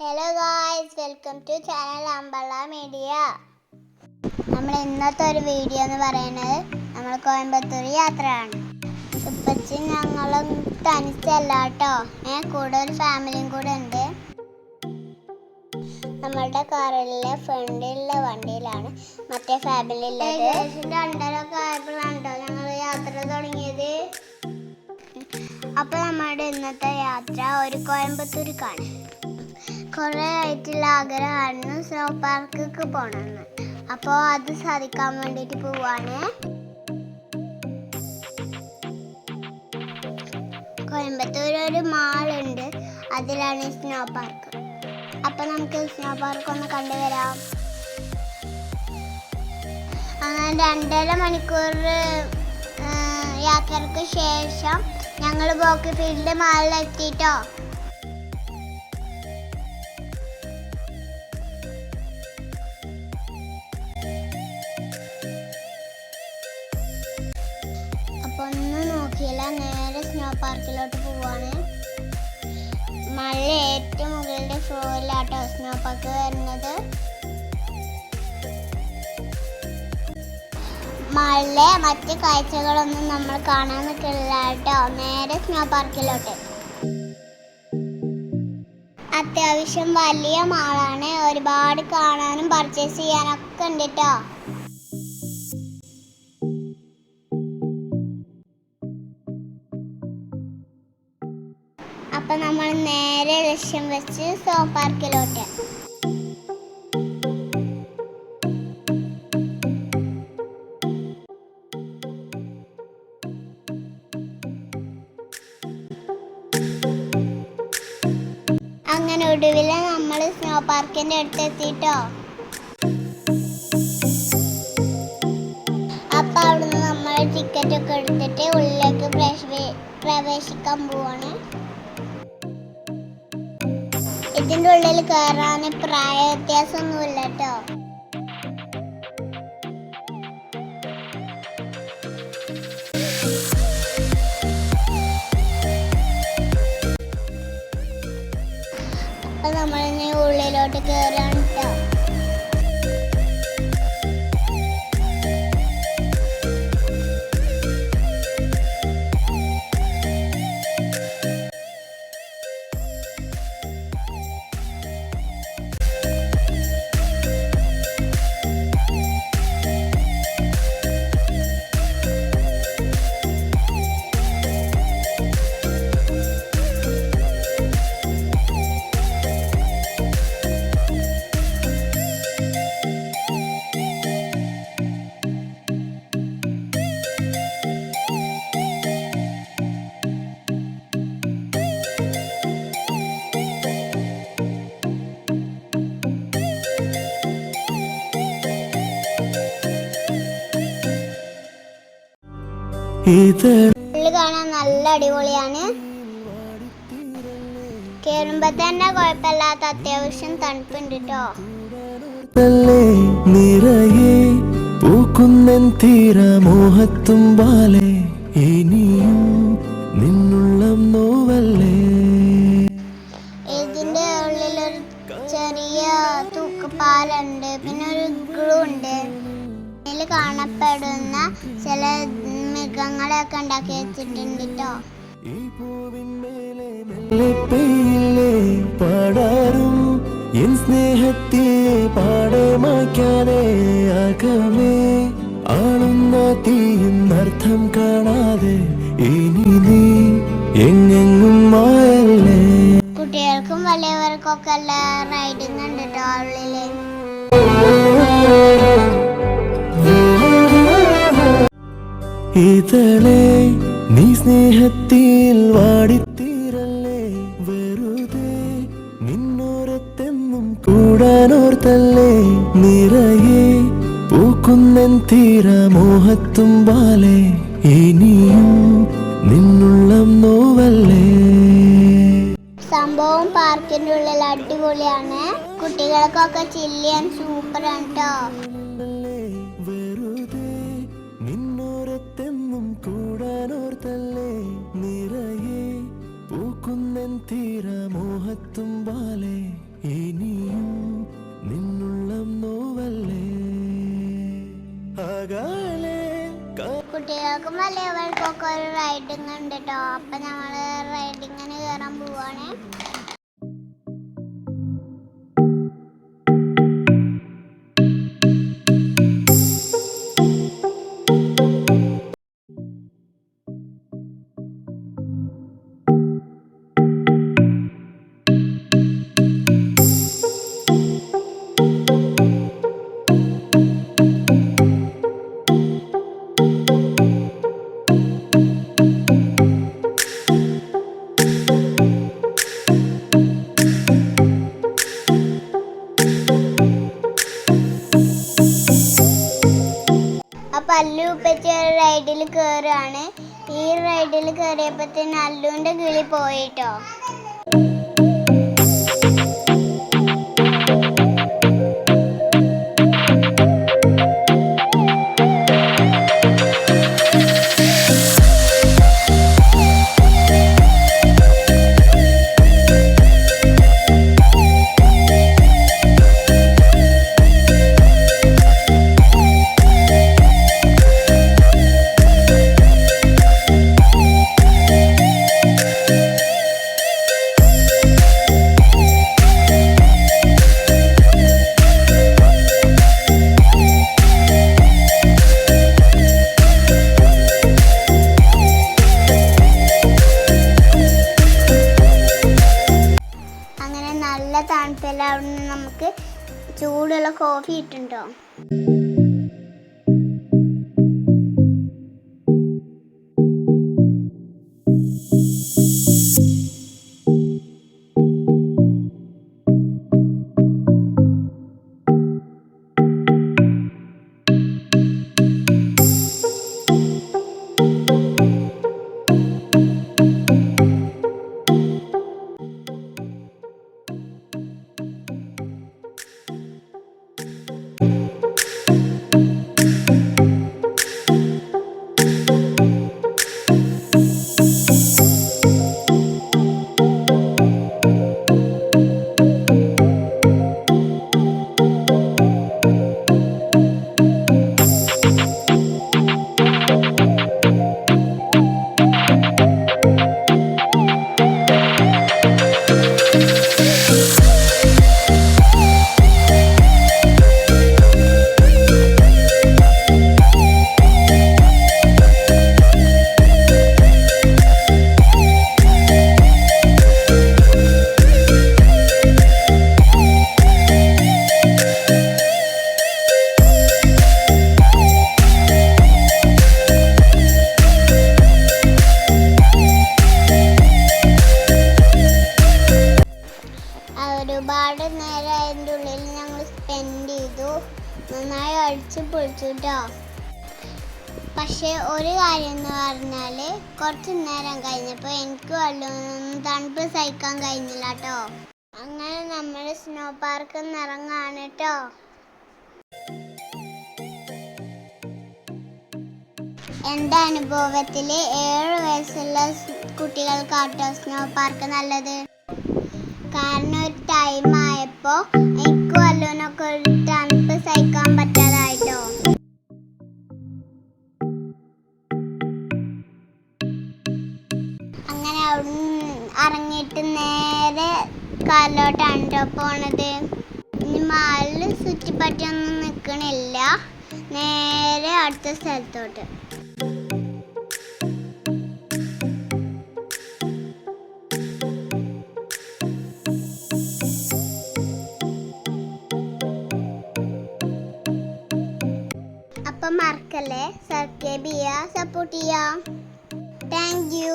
Hello guys welcome to channel Ambala media നമ്മൾ ഇന്നത്തെ ഒരു വീഡിയോ എന്ന് പറയുന്നത് നമ്മൾ കോയമ്പത്തൂർ യാത്രയാണ്. ഉപ്പച്ചി ഞങ്ങളും തനിച്ചല്ല കേട്ടോ. ഏ കൂടെ ഒരു ഫാമിലിയും കൂടെ ഉണ്ട്. നമ്മളുടെ കാറിലെ ഫ്രണ്ടിലുള്ള വണ്ടിയിലാണ്. മറ്റേ ഫാമിലി രണ്ടര രണ്ടരൊക്കെ ആയപ്പോഴാണോ ഞങ്ങൾ യാത്ര തുടങ്ങിയത്. അപ്പൊ നമ്മുടെ ഇന്നത്തെ യാത്ര ഒരു കോയമ്പത്തൂർക്കാണ്. കുറെ ആയിട്ടുള്ള ആഗ്രഹമായിരുന്നു സ്നോ പാർക്കൊക്കെ പോകണമെന്ന് അപ്പോൾ അത് സാധിക്കാൻ വേണ്ടിയിട്ട് പോവാണ്. കോയമ്പത്തൂർ ഒരു മാളുണ്ട്. അതിലാണ് സ്നോ പാർക്ക്. അപ്പം നമുക്ക് സ്നോ പാർക്ക് ഒന്ന് കണ്ടുവരാം. അങ്ങനെ രണ്ടര മണിക്കൂർ യാത്രയ്ക്ക് ശേഷം ഞങ്ങൾ ബോക്കി ഫീൽഡ് മാളിലെത്തിട്ടോ? പാർക്കിലോട്ട് പോവാണ്. മഴ ഏറ്റവും മുകളിലെ ഫ്ലോറിലാട്ടോ സ്നോ പാർക്ക് വരുന്നത്. മഴ മറ്റ് കാഴ്ചകളൊന്നും നമ്മൾ കാണാൻ നിൽക്കില്ല കേട്ടോ. നേരെ സ്നോ പാർക്കിലോട്ട്. അത്യാവശ്യം വലിയ മാളാണ്. ഒരുപാട് കാണാനും പർച്ചേസ് ചെയ്യാനൊക്കെ ഉണ്ട് കേട്ടോ. നേരെ ലക്ഷ്യം വെച്ച് സോ പാർക്കിലോട്ട്. അങ്ങനെ ഒടുവിൽ നമ്മൾ സ്നോ പാർക്കിന്റെ അടുത്ത് എത്തിട്ടോ അപ്പൊ അവിടുന്ന് നമ്മൾ ടിക്കറ്റ് ഒക്കെ എടുത്തിട്ട് ഉള്ളിലേക്ക് പ്രവേശിക്കാൻ പോവാണ്. ഇതിന്റെ ഉള്ളിൽ കയറാൻ പ്രായ വ്യത്യാസമൊന്നുമില്ല കേട്ടോ. നമ്മളിനി ഉള്ളിലോട്ട് കയറാണ് ഇത് കാണാൻ നല്ല അടിപൊളിയാണ്. കേറുമ്പോ തന്നെ കുഴപ്പമില്ലാത്ത അത്യാവശ്യം തണുപ്പുണ്ട് കേട്ടോ നിറയെ പൂക്കുന്നൻ ബാലേ ഇനിയും നിന്നുള്ളം നോവല്ലേ? ഇതിന്റെ ഉള്ളിലൊരു ചെറിയ തൂക്കുപാലുണ്ട് പിന്നെ ഒരു ഗ്ലൂ ഉണ്ട്. ഇതിൽ കാണപ്പെടുന്ന ചില മൃഗങ്ങളെയൊക്കെ ഉണ്ടാക്കി വെച്ചിട്ടുണ്ട് കേട്ടോ പാടാറും. എൻ സ്നേഹത്തെ പാടെ ആകമേ ആളുന്ന തീയുന്നർത്ഥം കാണാതെ ഇനി നീ എങ്ങെങ്ങും മായല്ലേ? കുട്ടികൾക്കും വലിയവർക്കും ഒക്കെ ഇതളെ നീ സ്നേഹത്തിൽ വാടിത്തീരല്ലേ? വെറുതെ നിന്നോരത്തെന്നും കൂടാനോർത്തല്ലേ? നിറയെ പൂക്കുന്നൻ തീരമോഹത്തുമ്പാലെ ഇനിയും നിന്നുള്ളം നോവല്ലേ? സംഭവം പാർക്കിന്റെ ഉള്ളിൽ അടിപൊളിയാണ്. കുട്ടികൾക്കൊക്കെ ചില്ലിയാൻ സൂപ്പറാണ് കേട്ടോ തീരമോഹത്തും പാലേ ഇനിയും നിന്നുള്ളം നോവല്ലേ? അകാലേ കുട്ടികൾക്കും വലിയവർക്കൊക്കെ ഒരു റൈഡിങ് ഉണ്ട് കേട്ടോ അപ്പൊ ഞങ്ങൾ റൈഡിങ്ങിന് കയറാൻ പോവാണേ. കയറുകയാണ് ഈ റൈഡിൽ കയറിയപ്പോഴത്തേന് അല്ലുവിന്റെ കിളി പോയിട്ടോ ചൂടുള്ള കോഫി കിട്ടുണ്ടോ നേരം അതിന്റെ ഉള്ളിൽ ഞങ്ങൾ സ്പെൻഡ് ചെയ്തു. നന്നായി അടിച്ച് പൊളിച്ചു കേട്ടോ പക്ഷേ ഒരു കാര്യം എന്ന് പറഞ്ഞാൽ കുറച്ച് നേരം കഴിഞ്ഞപ്പോൾ എനിക്ക് വെള്ളമൊന്നും തണുപ്പ് സഹിക്കാൻ കഴിഞ്ഞില്ല കേട്ടോ അങ്ങനെ നമ്മൾ സ്നോ പാർക്ക് നിറങ്ങാണ് കേട്ടോ എന്റെ അനുഭവത്തിൽ ഏഴ് വയസ്സുള്ള കുട്ടികൾക്കാട്ടോ സ്നോ പാർക്ക് നല്ലത്. കാരണം ഒരു ടൈം ആയപ്പോ എനിക്ക് വല്ലോനൊക്കെ ഒരു തണുപ്പ് സഹിക്കാൻ പറ്റാതായിട്ടോ? അങ്ങനെ അവിടുന്ന് ഇറങ്ങിയിട്ട് നേരെ കാലോട്ടാണ് ട്ടോ പോണത്. ഇനി മാലിൽ ചുറ്റിപ്പറ്റിയൊന്നും നിൽക്കണില്ല നേരെ അടുത്ത സ്ഥലത്തോട്ട്. മറക്കല്ലേ സബ്സ്ക്രൈബ് ചെയ്യുക സപ്പോർട്ട് ചെയ്യുക. Thank you